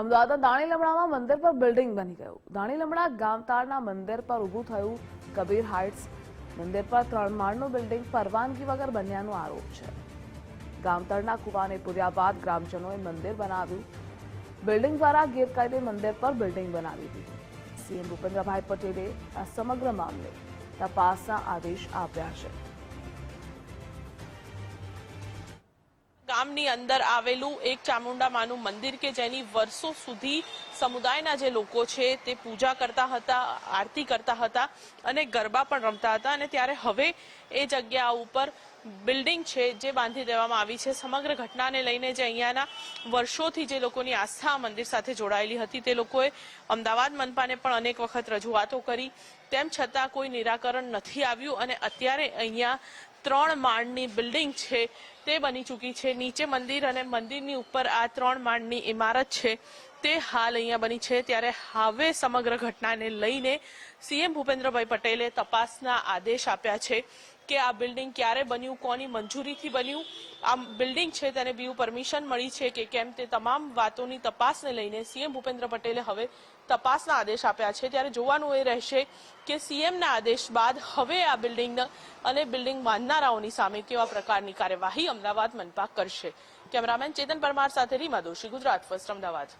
અમદાવાદના દાણીલમણામાં મંદિર પર બિલ્ડિંગ બની ગયું. દાણીલમણા ગામતાળના મંદિર પર ઊભું થયું કબીર હાઇટ્સ મંદિર પર ત્રણ માળનું બિલ્ડિંગ પરવાનગી વગર બન્યાનો આરોપ છે. ગામતળના કુવાને પૂર્યા બાદ ગ્રામજનોએ મંદિર બનાવ્યું. બિલ્ડિંગ દ્વારા ગેરકાયદે મંદિર પર બિલ્ડિંગ બનાવી દીધી. સીએમ ભૂપેન્દ્રભાઈ પટેલે આ સમગ્ર મામલે તપાસના આદેશ આપ્યા છે. ગામની અંદર આવેલું એક ચામુંડા માનું મંદિર કે જેની વર્ષો સુધી સમુદાયના જે લોકો છે તે પૂજા કરતા હતા, આરતી કરતા હતા અને ગરબા પણ રમતા હતા અને ત્યારે હવે એ જગ્યા ઉપર બિલ્ડિંગ છે જે બાંધી દેવામાં આવી છે. સમગ્ર ઘટનાને લઈને જે અહીંયાના વર્ષોથી જે લોકોની આસ્થા મંદિર સાથે જોડાયેલી હતી, તે લોકોએ અમદાવાદ મનપાને પણ અનેક વખત રજૂઆતો કરી. તેમ છતાં કોઈ નિરાકરણ નથી આવ્યું અને અત્યારે અહીંયા ત્રણ માળની બિલ્ડિંગ છે, તે બની ચૂકી છે. નીચે મંદિર અને મંદિરની ઉપર આ ત્રણ માળની ઇમારત છે. તે હાલ અહીંયા બની છે ત્યારે હવે સમગ્ર ઘટનાને લઈને સીએમ ભૂપેન્દ્રભાઈ પટેલે તપાસના આદેશ આપ્યા છે કે આ બિલ્ડિંગ ક્યારે બન્યું, કોની મંજૂરીથી બન્યું આ બિલ્ડિંગ છે તેને બીયુ પરમિશન મળી છે કે કેમ તે તમામ વાતોની તપાસને લઈને સીએમ ભૂપેન્દ્ર પટેલે હવે તપાસના આદેશ આપ્યા છે. ત્યારે જોવાનું એ રહેશે કે સીએમના આદેશ બાદ હવે આ બિલ્ડિંગ અને બિલ્ડિંગ બાંધનારાઓની સામે કેવા પ્રકારની કાર્યવાહી અમદાવાદ મનપા કરશે. કેમેરામેન ચેતન પરમાર સાથે રીમા દોશી, ગુજરાત ફર્સ્ટ, અમદાવાદ.